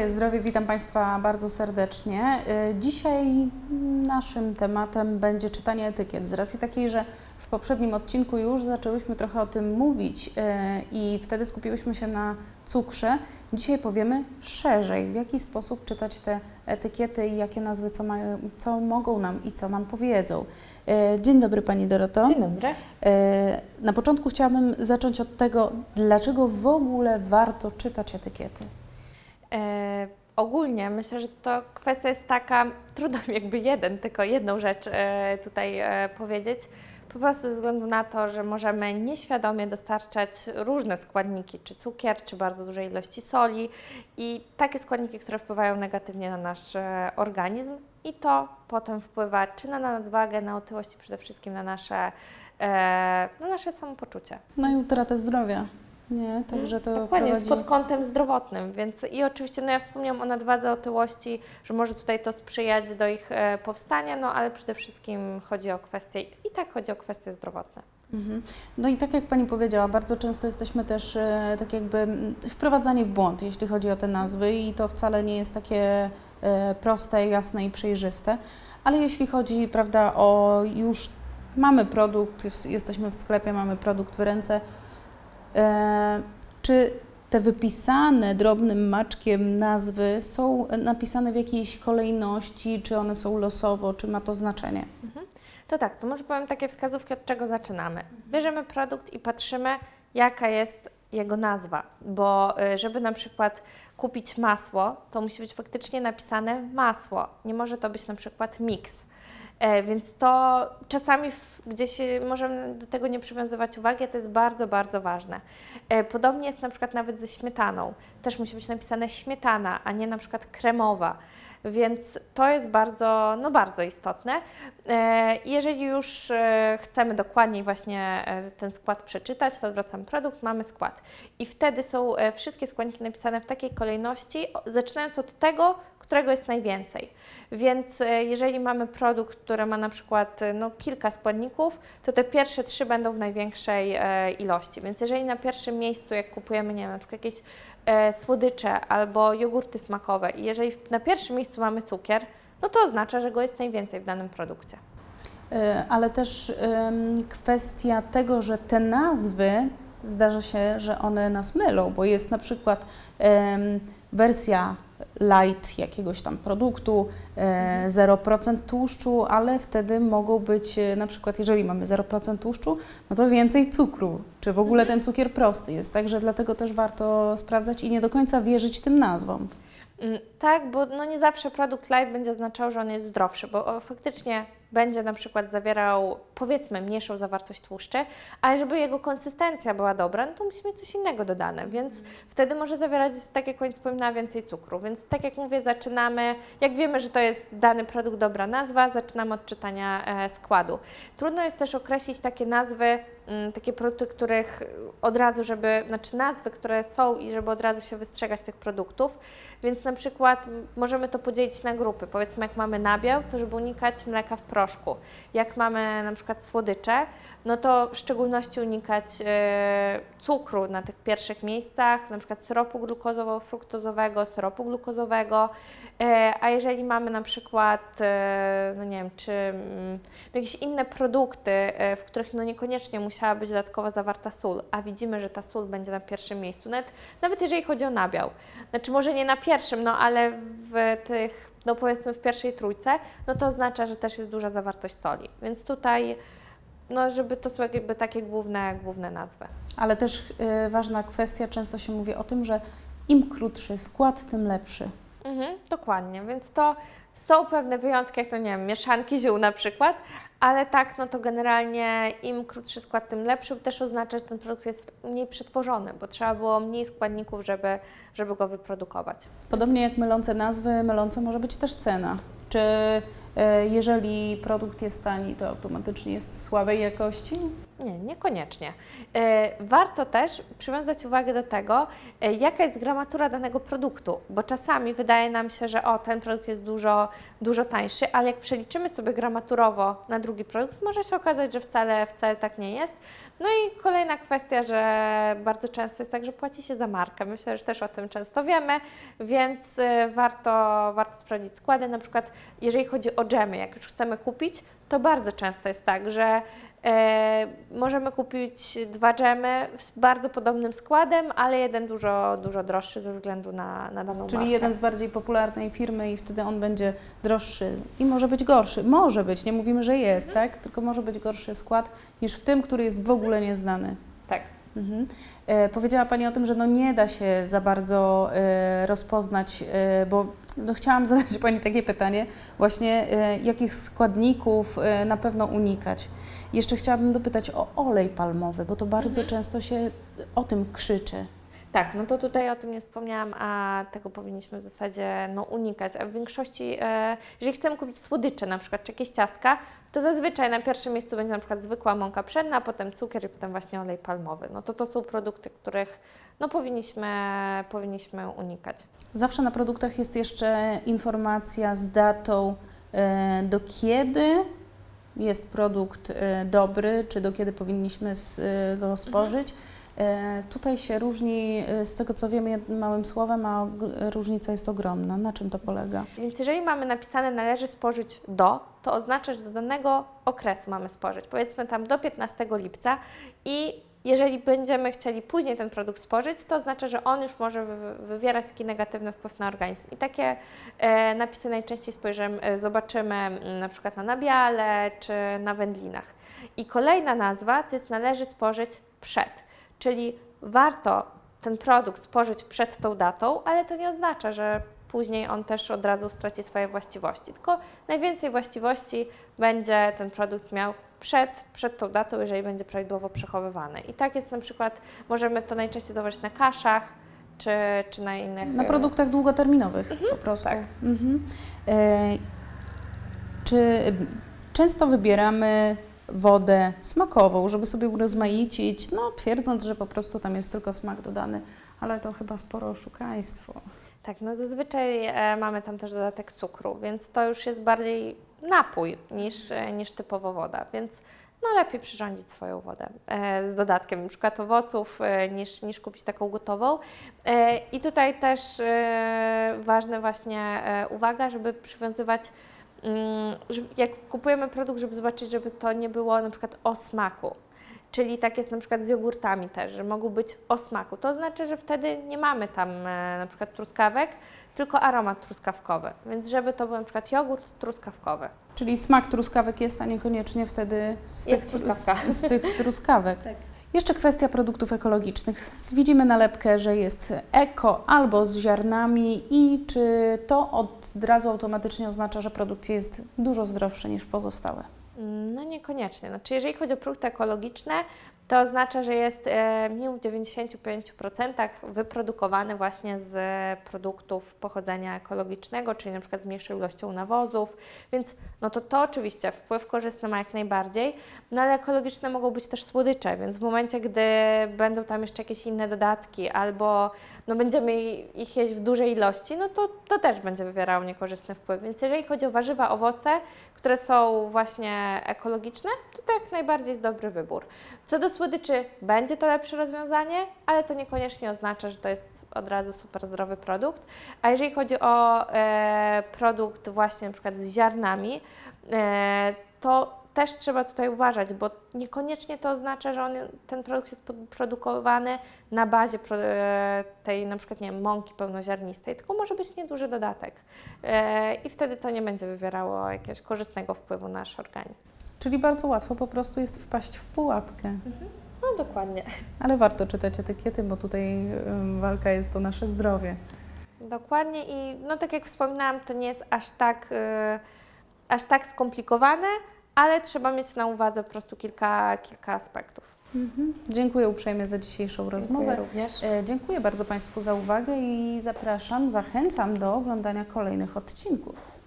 Twoje zdrowie, witam Państwa bardzo serdecznie. Y, Dzisiaj naszym tematem będzie czytanie etykiet. Z racji takiej, że w poprzednim odcinku już zaczęłyśmy trochę o tym mówić y, i wtedy skupiłyśmy się na cukrze, dzisiaj powiemy szerzej, w jaki sposób czytać te etykiety i jakie nazwy, co, mają, co mogą nam i co nam powiedzą. Y, Dzień dobry Pani Doroto. Dzień dobry. E, Na początku chciałabym zacząć od tego, dlaczego w ogóle warto czytać etykiety. E, ogólnie myślę, że to kwestia jest taka, trudno mi jakby jeden, tylko jedną rzecz e, tutaj e, powiedzieć. Po prostu ze względu na to, że możemy nieświadomie dostarczać różne składniki, czy cukier, czy bardzo duże ilości soli i takie składniki, które wpływają negatywnie na nasz organizm i to potem wpływa czy na nadwagę, na otyłość i przede wszystkim na nasze, na nasze samopoczucie. No i utratę zdrowia. Nie, także to Dokładnie, prowadzi... pod kątem zdrowotnym, więc i oczywiście, no ja wspomniałam o nadwadze, otyłości, że może tutaj to sprzyjać do ich e, powstania, no ale przede wszystkim chodzi o kwestie, i tak chodzi o kwestie zdrowotne. Mhm. No i tak jak Pani powiedziała, bardzo często jesteśmy też e, tak jakby wprowadzani w błąd, jeśli chodzi o te nazwy i to wcale nie jest takie e, proste, jasne i przejrzyste, ale jeśli chodzi, prawda, o już mamy produkt, jest- jesteśmy w sklepie, mamy produkt w ręce, czy te wypisane drobnym maczkiem nazwy są napisane w jakiejś kolejności, czy one są losowo, czy ma to znaczenie? To tak, to może powiem takie wskazówki, od czego zaczynamy. Bierzemy produkt i patrzymy, jaka jest jego nazwa, bo y, żeby na przykład kupić masło, to musi być faktycznie napisane masło. Nie może to być na przykład mix. E, Więc to czasami gdzieś możemy do tego nie przywiązywać uwagi, a to jest bardzo, bardzo ważne. E, Podobnie jest na przykład nawet ze śmietaną. Też musi być napisane śmietana, a nie na przykład kremowa. Więc to jest bardzo, no bardzo istotne. E, Jeżeli już chcemy dokładniej właśnie ten skład przeczytać, to odwracamy produkt, mamy skład. I wtedy są wszystkie składniki napisane w takiej kolejności, zaczynając od tego, którego jest najwięcej. Więc e, jeżeli mamy produkt, który ma na przykład e, no, kilka składników, to te pierwsze trzy będą w największej e, ilości. Więc jeżeli na pierwszym miejscu, jak kupujemy, nie wiem, na przykład jakieś e, słodycze albo jogurty smakowe i jeżeli na pierwszym miejscu mamy cukier, no to oznacza, że go jest najwięcej w danym produkcie. E, Ale też em, kwestia tego, że te nazwy zdarza się, że one nas mylą, bo jest na przykład em, wersja light jakiegoś tam produktu, e, 0% tłuszczu, ale wtedy mogą być e, na przykład, jeżeli mamy 0% tłuszczu, no to więcej cukru, czy w ogóle ten cukier prosty jest. Także dlatego też warto sprawdzać i nie do końca wierzyć tym nazwom. Mm, Tak, bo no nie zawsze produkt light będzie oznaczał, że on jest zdrowszy, bo faktycznie będzie na przykład zawierał powiedzmy mniejszą zawartość tłuszczy, ale żeby jego konsystencja była dobra, no to musi mieć coś innego dodane, więc wtedy może zawierać, tak jak Pani wspominała, więcej cukru. Więc tak jak mówię, zaczynamy, jak wiemy, że to jest dany produkt, dobra nazwa, zaczynamy od czytania e, składu. Trudno jest też określić takie nazwy, mm, takie produkty, których od razu, żeby, znaczy nazwy, które są i żeby od razu się wystrzegać tych produktów, więc na przykład m, możemy to podzielić na grupy. Powiedzmy, jak mamy nabiał, to żeby unikać mleka w proszku. Jak mamy na przykład słodycze, no to w szczególności unikać e, cukru na tych pierwszych miejscach, na przykład syropu glukozowo-fruktozowego, syropu glukozowego, e, a jeżeli mamy na przykład, e, no nie wiem, czy mm, no jakieś inne produkty, w których no niekoniecznie musiała być dodatkowo zawarta sól, a widzimy, że ta sól będzie na pierwszym miejscu, nawet, nawet jeżeli chodzi o nabiał. Znaczy może nie na pierwszym, no ale w tych, no powiedzmy w pierwszej trójce, no to oznacza, że też jest duża zawartość soli. Więc tutaj, no żeby to są jakby takie główne, główne nazwy. Ale też e, ważna kwestia, często się mówi o tym, że im krótszy skład, tym lepszy. Mhm, dokładnie, więc to są pewne wyjątki, jak to nie wiem, mieszanki ziół na przykład, ale tak, no to generalnie im krótszy skład, tym lepszy. Też oznacza, że ten produkt jest mniej przetworzony, bo trzeba było mniej składników, żeby, żeby go wyprodukować. Podobnie jak mylące nazwy, myląca może być też cena. Czy e, jeżeli produkt jest tani, to automatycznie jest słabej jakości? Nie, niekoniecznie. E, Warto też przywiązać uwagę do tego, e, jaka jest gramatura danego produktu, bo czasami wydaje nam się, że o, ten produkt jest dużo, dużo tańszy, ale jak przeliczymy sobie gramaturowo na drugi produkt, może się okazać, że wcale, wcale tak nie jest. No i kolejna kwestia, że bardzo często jest tak, że płaci się za markę. Myślę, że też o tym często wiemy, więc e, warto, warto sprawdzić składy. Na przykład, jeżeli chodzi o dżemy, jak już chcemy kupić, to bardzo często jest tak, że e, możemy kupić dwa dżemy z bardzo podobnym składem, ale jeden dużo, dużo droższy ze względu na, na daną Czyli markę. jeden z bardziej popularnej firmy i wtedy on będzie droższy i może być gorszy. Może być, nie mówimy, że jest, Mhm. tak? Tylko może być gorszy skład niż w tym, który jest w ogóle nieznany. Tak. Mhm. E, powiedziała Pani o tym, że no nie da się za bardzo e, rozpoznać, e, bo no chciałam zadać Pani takie pytanie, właśnie e, jakich składników e, na pewno unikać. Jeszcze chciałabym dopytać o olej palmowy, bo to bardzo często się o tym krzyczy. Tak, no to tutaj o tym nie wspomniałam, a tego powinniśmy w zasadzie no, unikać. A w większości, e, jeżeli chcemy kupić słodycze na przykład, czy jakieś ciastka, to zazwyczaj na pierwszym miejscu będzie na przykład zwykła mąka pszenna, potem cukier i potem właśnie olej palmowy. No to to są produkty, których no, powinniśmy, powinniśmy unikać. Zawsze na produktach jest jeszcze informacja z datą, e, do kiedy jest produkt e, dobry, czy do kiedy powinniśmy s- e, go spożyć. E, Tutaj się różni, e, z tego co wiemy, małym słowem, a różnica jest ogromna. Na czym to polega? Więc jeżeli mamy napisane należy spożyć do, to oznacza, że do danego okresu mamy spożyć. Powiedzmy tam do 15 lipca i jeżeli będziemy chcieli później ten produkt spożyć, to oznacza, że on już może wy- wywierać taki negatywny wpływ na organizm. I takie e, napisy najczęściej spojrzymy, e, zobaczymy mm, na przykład na nabiale czy na wędlinach. I kolejna nazwa to jest należy spożyć przed, czyli warto ten produkt spożyć przed tą datą, ale to nie oznacza, że później on też od razu straci swoje właściwości. Tylko najwięcej właściwości będzie ten produkt miał przed, przed tą datą, jeżeli będzie prawidłowo przechowywany. I tak jest na przykład, możemy to najczęściej zauważyć na kaszach, czy, czy na innych... Na e, produktach długoterminowych po prostu. tak. Mhm. E, czy często wybieramy wodę smakową, żeby sobie urozmaicić, no twierdząc, że po prostu tam jest tylko smak dodany, ale to chyba sporo oszukaństwo. Tak, no zazwyczaj e, mamy tam też dodatek cukru, więc to już jest bardziej napój niż, e, niż typowo woda, więc no lepiej przyrządzić swoją wodę e, z dodatkiem przykład owoców e, niż, niż kupić taką gotową. E, I tutaj też e, ważne właśnie e, uwaga, żeby przywiązywać jak kupujemy produkt, żeby zobaczyć, żeby to nie było na przykład o smaku. Czyli tak jest na przykład z jogurtami też, że mogą być o smaku. To znaczy, że wtedy nie mamy tam e, na przykład truskawek, tylko aromat truskawkowy. Więc żeby to był na przykład jogurt truskawkowy. Czyli smak truskawek jest, a niekoniecznie wtedy z, Jest tych, truskawka. z, z tych truskawek. Tak. Jeszcze kwestia produktów ekologicznych. Widzimy nalepkę, że jest eko albo z ziarnami i czy to od razu automatycznie oznacza, że produkt jest dużo zdrowszy niż pozostałe? Mm, No niekoniecznie. Znaczy, jeżeli chodzi o produkty ekologiczne, to oznacza, że jest e, minimum w 95% wyprodukowany właśnie z produktów pochodzenia ekologicznego, czyli na przykład z mniejszą ilością nawozów, więc no to to oczywiście wpływ korzystny ma jak najbardziej, no ale ekologiczne mogą być też słodycze, więc w momencie, gdy będą tam jeszcze jakieś inne dodatki albo no będziemy ich jeść w dużej ilości, no to to też będzie wywierało niekorzystny wpływ. Więc jeżeli chodzi o warzywa, owoce, które są właśnie ekologiczne, to to jak najbardziej jest dobry wybór. Co do słodyczy, będzie to lepsze rozwiązanie, ale to niekoniecznie oznacza, że to jest od razu super zdrowy produkt. A jeżeli chodzi o e, produkt właśnie na przykład z ziarnami, e, to też trzeba tutaj uważać, bo niekoniecznie to oznacza, że on, ten produkt jest produkowany na bazie e, tej na przykład nie wiem, mąki pełnoziarnistej, tylko może być nieduży dodatek. E, I wtedy to nie będzie wywierało jakiegoś korzystnego wpływu na nasz organizm. Czyli bardzo łatwo po prostu jest wpaść w pułapkę. No dokładnie. Ale warto czytać etykiety, bo tutaj walka jest o nasze zdrowie. Dokładnie i no tak jak wspominałam, to nie jest aż tak, y, aż tak skomplikowane, ale trzeba mieć na uwadze po prostu kilka, kilka aspektów. Mhm. Dziękuję uprzejmie za dzisiejszą rozmowę. Dziękuję również. E, Dziękuję bardzo Państwu za uwagę i zapraszam, zachęcam do oglądania kolejnych odcinków.